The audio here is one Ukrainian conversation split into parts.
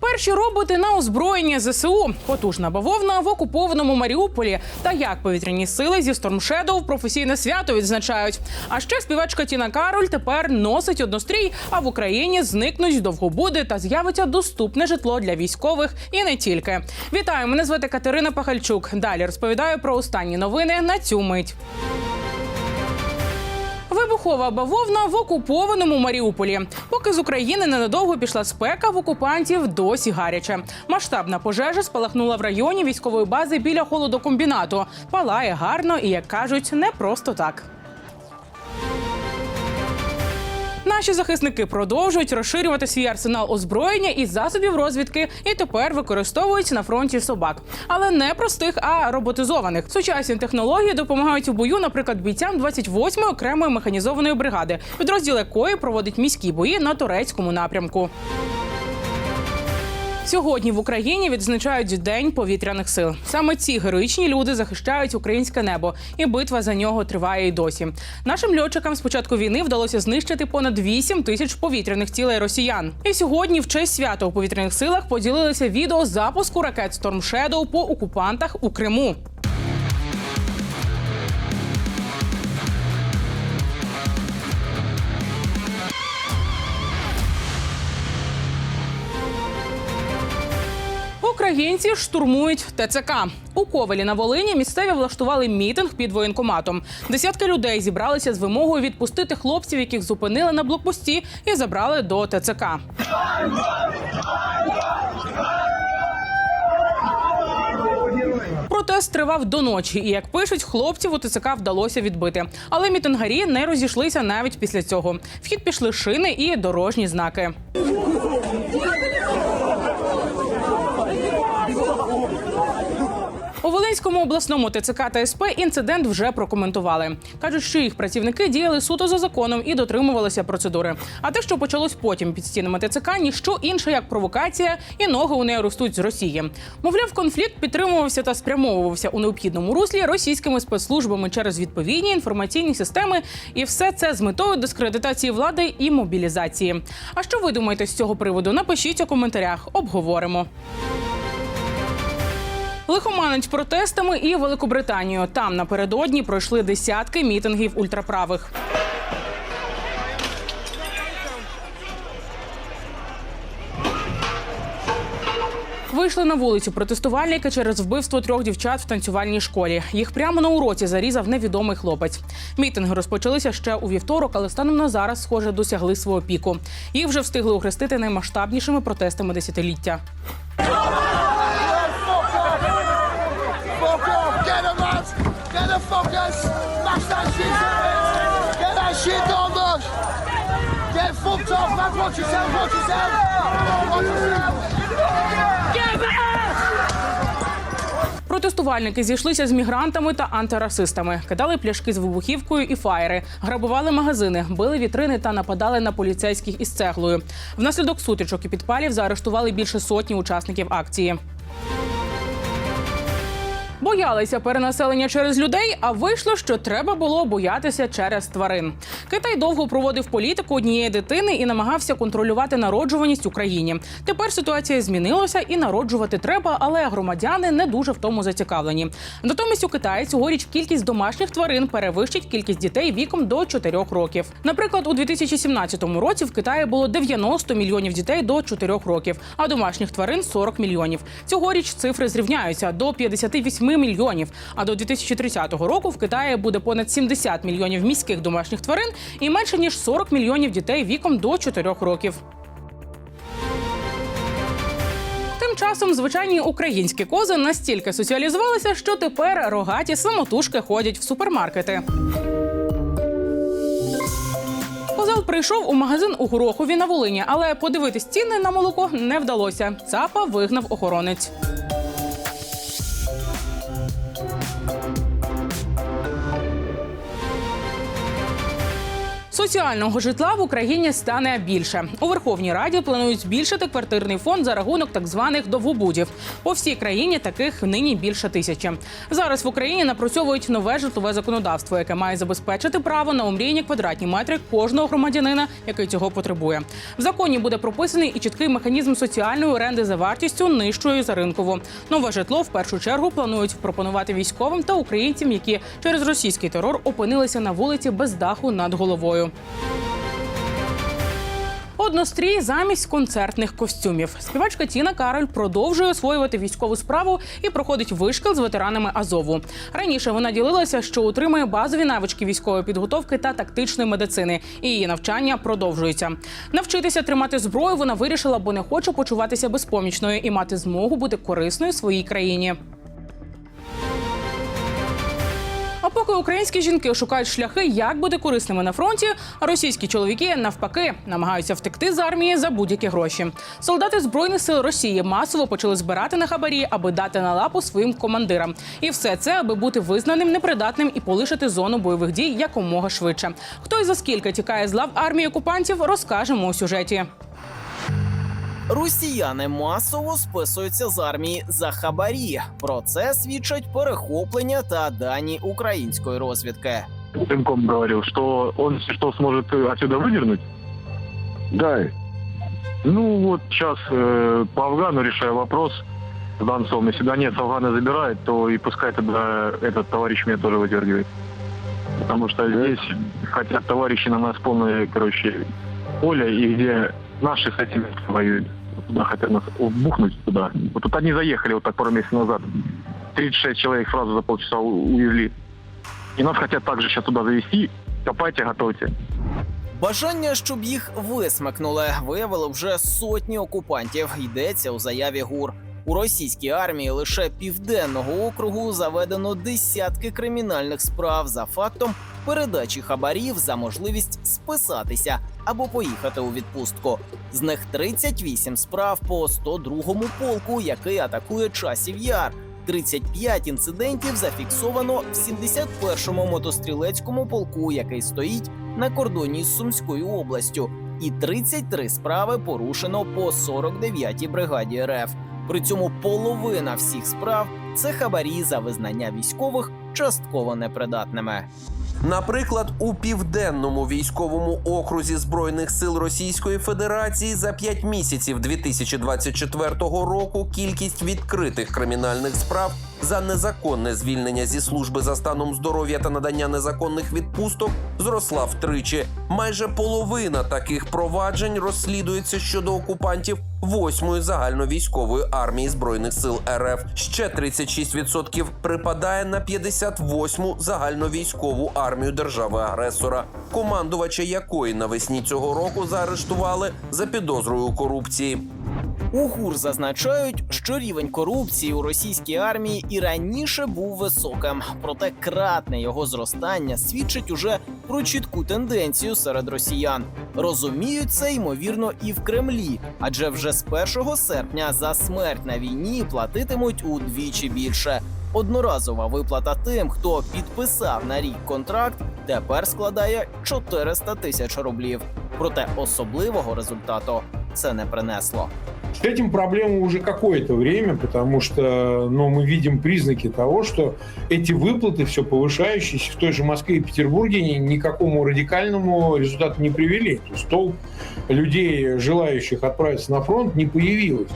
Перші роботи на озброєння ЗСУ, потужна бавовна в окупованому Маріуполі та як повітряні сили зі Storm Shadow професійне свято відзначають. А ще співачка Тіна Кароль тепер носить однострій, а в Україні зникнуть довгобуди та з'явиться доступне житло для військових і не тільки. Вітаю, мене звати Катерина Пахальчук. Далі розповідаю про останні новини на цю мить. Вибухова бавовна в окупованому Маріуполі. Поки з України ненадовго пішла спека, в окупантів досі гаряче. Масштабна пожежа спалахнула в районі військової бази біля холодокомбінату. Палає гарно і, як кажуть, не просто так. Наші захисники продовжують розширювати свій арсенал озброєння і засобів розвідки, і тепер використовують на фронті собак, але не простих, а роботизованих. Сучасні технології допомагають у бою, наприклад, бійцям 28-ї окремої механізованої бригади, підрозділ якої проводить міські бої на турецькому напрямку. Сьогодні в Україні відзначають День повітряних сил. Саме ці героїчні люди захищають українське небо, і битва за нього триває й досі. Нашим льотчикам з початку війни вдалося знищити понад 8 тисяч повітряних цілей росіян. І сьогодні, в честь свята у повітряних силах, поділилися відео запуску ракет Storm Shadow по окупантах у Криму. Українці штурмують ТЦК. У Ковелі на Волині місцеві влаштували мітинг під воєнкоматом. Десятки людей зібралися з вимогою відпустити хлопців, яких зупинили на блокпості, і забрали до ТЦК. Протест тривав до ночі, і як пишуть, хлопців у ТЦК вдалося відбити. Але мітингарі не розійшлися навіть після цього. В хід пішли шини і дорожні знаки. У обласному ТЦК та СП інцидент вже прокоментували. кажуть, що їх працівники діяли суто за законом і дотримувалися процедури. А те, що почалось потім під стінами ТЦК, ніщо інше як провокація, і ноги у неї ростуть з Росії. Мовляв, конфлікт підтримувався та спрямовувався у необхідному руслі російськими спецслужбами через відповідні інформаційні системи, і все це з метою дискредитації влади і мобілізації. А що ви думаєте з цього приводу? Напишіть у коментарях, обговоримо. Лихоманить протестами і Великобританію. Там напередодні пройшли десятки мітингів ультраправих. Вийшли на вулицю протестувальники через вбивство трьох дівчат в танцювальній школі. Їх прямо на уроці зарізав невідомий хлопець. Мітинги розпочалися ще у вівторок, але станом на зараз, схоже, досягли свого піку. Їх вже встигли охрестити наймасштабнішими протестами десятиліття. Shit done, look! Get fucked off, lads! Watch yourself, watch yourself! Watch yourself! Get! Протестувальники зійшлися з мігрантами та антирасистами, кидали пляшки з вибухівкою і фаєри, грабували магазини, били вітрини та нападали на поліцейських із цеглою. Внаслідок сутичок і підпалів заарештували більше сотні учасників акції. Боялися перенаселення через людей, а вийшло, що треба було боятися через тварин. Китай довго проводив політику однієї дитини і намагався контролювати народжуваність Україні. Тепер ситуація змінилася і народжувати треба, але громадяни не дуже в тому зацікавлені. Натомість у Китаї цьогоріч кількість домашніх тварин перевищить кількість дітей віком до 4 років. Наприклад, у 2017 році в Китаї було 90 мільйонів дітей до 4 років, а домашніх тварин 40 мільйонів. Цьогоріч цифри зрівняються до 58 мільйонів. А до 2030 року в Китаї буде понад 70 мільйонів міських домашніх тварин і менше ніж 40 мільйонів дітей віком до 4 років. Часом звичайні українські кози настільки соціалізувалися, що тепер рогаті самотужки ходять в супермаркети. Козел прийшов у магазин у Горохові на Волині, але подивитись ціни на молоко не вдалося. Цапа вигнав охоронець. Соціального житла в Україні стане більше. У Верховній Раді планують збільшити квартирний фонд за рахунок так званих довгобудів. По всій країні таких нині більше тисячі. Зараз в Україні напрацьовують нове житлове законодавство, яке має забезпечити право на омрійні квадратні метри кожного громадянина, який цього потребує. В законі буде прописаний і чіткий механізм соціальної оренди за вартістю нижчою за ринкову. Нове житло в першу чергу планують пропонувати військовим та українцям, які через російський терор опинилися на вулиці без даху над головою. Однострій замість концертних костюмів. Співачка Тіна Кароль продовжує освоювати військову справу і проходить вишкіл з ветеранами Азову. Раніше вона ділилася, що утримує базові навички військової підготовки та тактичної медицини, і її навчання продовжується. Навчитися тримати зброю вона вирішила, бо не хоче почуватися безпомічною і мати змогу бути корисною своїй країні. Поки українські жінки шукають шляхи, як бути корисними на фронті, а російські чоловіки навпаки намагаються втекти з армії за будь-які гроші. Солдати збройних сил Росії масово почали збирати на хабарі, аби дати на лапу своїм командирам. І все це, аби бути визнаним непридатним і полишити зону бойових дій якомога швидше. Хто і за скільки тікає з лав армії окупантів, розкажемо у сюжеті. Росіяни масово списуються з армії за хабарі. Про це свідчать перехоплення та дані української розвідки. Дымком говорил, что он если что сможет э, отсюда выдернуть. Да. Ну вот сейчас э, по Афгану решаю вопрос с Донцом. Если Донец Афгана забирает, то и пускай тогда этот товарищ меня тоже выдергивает. Потому что здесь хотят товарищи на нас полное, короче, поле, и где наши с этими воюют. Туда хотят нас бухнуть туда. Вот тут они заехали вот так пару месяцев назад. 36 человек сразу за полчаса увезли. И нас хотят также сейчас туда завести. Копайте, готовьте. Бажання, щоб їх висмикнули, виявили вже сотні окупантів. Йдеться у заяві ГУР. У російській армії лише південного округу заведено десятки кримінальних справ за фактом передачі хабарів за можливість списатися або поїхати у відпустку. З них 38 справ по 102-му полку, який атакує часів яр. 35 інцидентів зафіксовано в 71-му мотострілецькому полку, який стоїть на кордоні з Сумською областю, і 33 справи порушено по 49-й бригаді РФ. При цьому половина всіх справ це хабарі за визнання військових частково непридатними. Наприклад, у південному військовому окрузі збройних сил Російської Федерації за 5 місяців 2024 року кількість відкритих кримінальних справ за незаконне звільнення зі служби за станом здоров'я та надання незаконних відпусток зросла втричі. Майже половина таких проваджень розслідується щодо окупантів восьмої загальновійськової армії збройних сил РФ. Ще 36% припадає на 58-му загальновійськову армію держави-агресора, командувача якої навесні цього року заарештували за підозрою у корупції. У ГУР зазначають, що рівень корупції у російській армії і раніше був високим, проте кратне його зростання свідчить уже про чітку тенденцію серед росіян. Розуміють це ймовірно і в Кремлі, адже вже з 1 серпня за смерть на війні платитимуть удвічі більше. Одноразова виплата тим, хто підписав на рік контракт, тепер складає 400 тисяч рублів. Проте особливого результату це не принесло. С этим проблема уже какое-то время, потому что ну, мы видим признаки того, что эти выплаты, все повышающиеся в той же Москве и Петербурге, ни- никакому радикальному результату не привели. То есть толп людей, желающих отправиться на фронт, не появилось.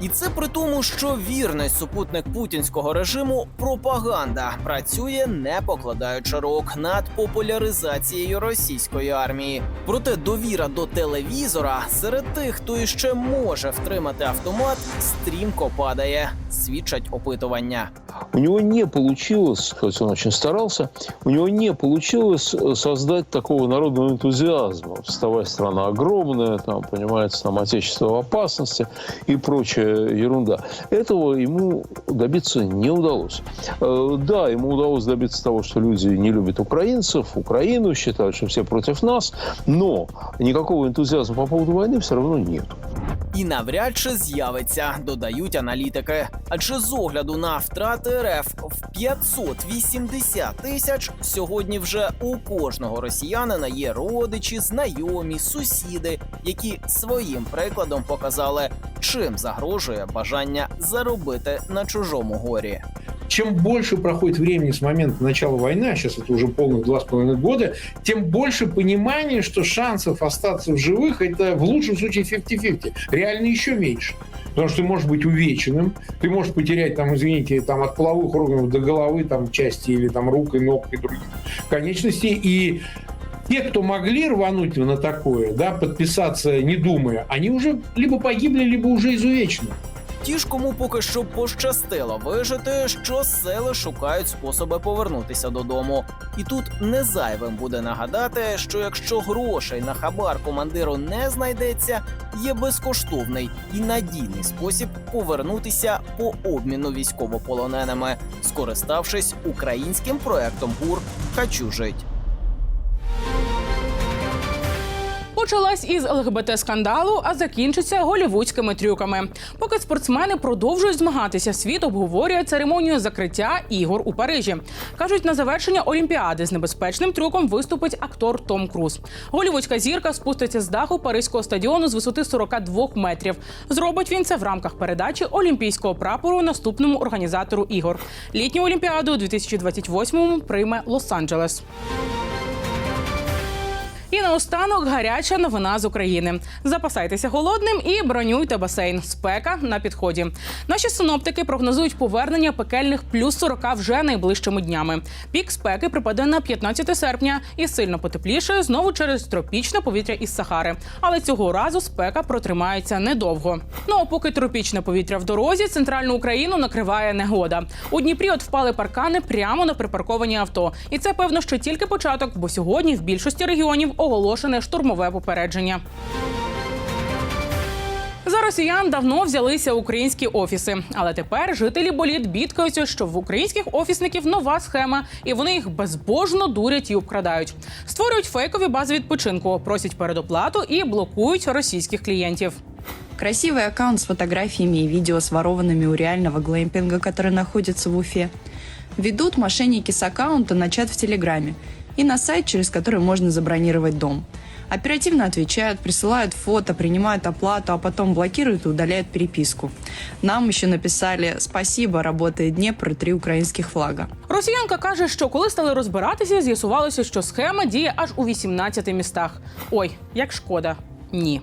І це при тому, що вірний супутник путінського режиму пропаганда працює не покладаючи рук над популяризацією російської армії. Проте довіра до телевізора серед тих, хто іще може втримати автомат, стрімко падає. Свідчать опитування. У него не получилось, хоть он очень старался, у него не получилось э, создать такого народного энтузиазма. Вставая страна огромная, там, понимаете, там отечество в опасности и прочая ерунда. Этого ему добиться не удалось. Э, Да, ему удалось добиться того, что люди не любят украинцев, Украину, считают, что все против нас, но никакого энтузиазма по поводу войны все равно нет. І навряд чи з'явиться, додають аналітики. Адже з огляду на втрати РФ в 580 тисяч сьогодні вже у кожного росіянина є родичі, знайомі, сусіди, які своїм прикладом показали, чим загрожує бажання заробити на чужому горі. Чем больше проходит времени с момента начала войны, а сейчас это уже полных два с половиной года, тем больше понимания, что шансов остаться в живых это в лучшем случае 50-50. Реально еще меньше. Потому что ты можешь быть увеченным, ты можешь потерять, там, извините, там, от половых органов до головы там, части или там, рук и ног и других конечностей. И те, кто могли рвануть на такое, да, подписаться не думая, они уже либо погибли, либо уже изувечены. Ті ж, кому поки що пощастило вижити, що сили шукають способи повернутися додому. І тут не зайвим буде нагадати, що якщо грошей на хабар командиру не знайдеться, є безкоштовний і надійний спосіб повернутися по обміну військовополоненими, скориставшись українським проектом ГУР Хочу жить. Почалась із ЛГБТ скандалу, а закінчиться голівудськими трюками. Поки спортсмени продовжують змагатися, світ обговорює церемонію закриття ігор у Парижі. кажуть, на завершення Олімпіади з небезпечним трюком виступить актор Том Круз. Голівудська зірка спуститься з даху паризького стадіону з висоти 42 метрів. Зробить він це в рамках передачі олімпійського прапору наступному організатору ігор. Літню олімпіаду у 2028-му прийме Лос-Анджелес. І наостанок гаряча новина з України. Запасайтеся голодним і бронюйте басейн. Спека на підході. Наші синоптики прогнозують повернення пекельних плюс 40 вже найближчими днями. Пік спеки припаде на 15 серпня і сильно потепліше знову через тропічне повітря із Сахари. Але цього разу спека протримається недовго. Ну а поки тропічне повітря в дорозі, центральну Україну накриває негода. У Дніпрі от впали паркани прямо на припарковані авто. І це певно ще тільки початок, бо сьогодні в більшості регіонів оголошене штурмове попередження. За росіян давно взялися українські офіси, але тепер жителі боліт бідкаються, що в українських офісників нова схема, і вони їх безбожно дурять і обкрадають. Створюють фейкові бази відпочинку, просять передоплату і блокують російських клієнтів. Красивый аккаунт с фотографиями и видео с ворованными у реального глэмпинга, который находится в Уфе. Ведут мошенники с аккаунта на чат в Телеграме и на сайт, через который можно забронировать дом. Оперативно отвечают, присылают фото, принимают оплату, а потом блокируют и удаляют переписку. Нам еще написали «Спасибо, работает Днепр, три украинских флага». Росіянка каже, що коли стали розбиратися, з'ясувалося, що схема діє аж у 18 містах. Ой, як шкода, ні.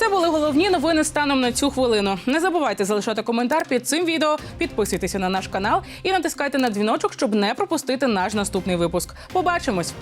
Це були головні новини станом на цю хвилину. Не забувайте залишати коментар під цим відео, підписуйтеся на наш канал і натискайте на дзвіночок, щоб не пропустити наш наступний випуск. Побачимось!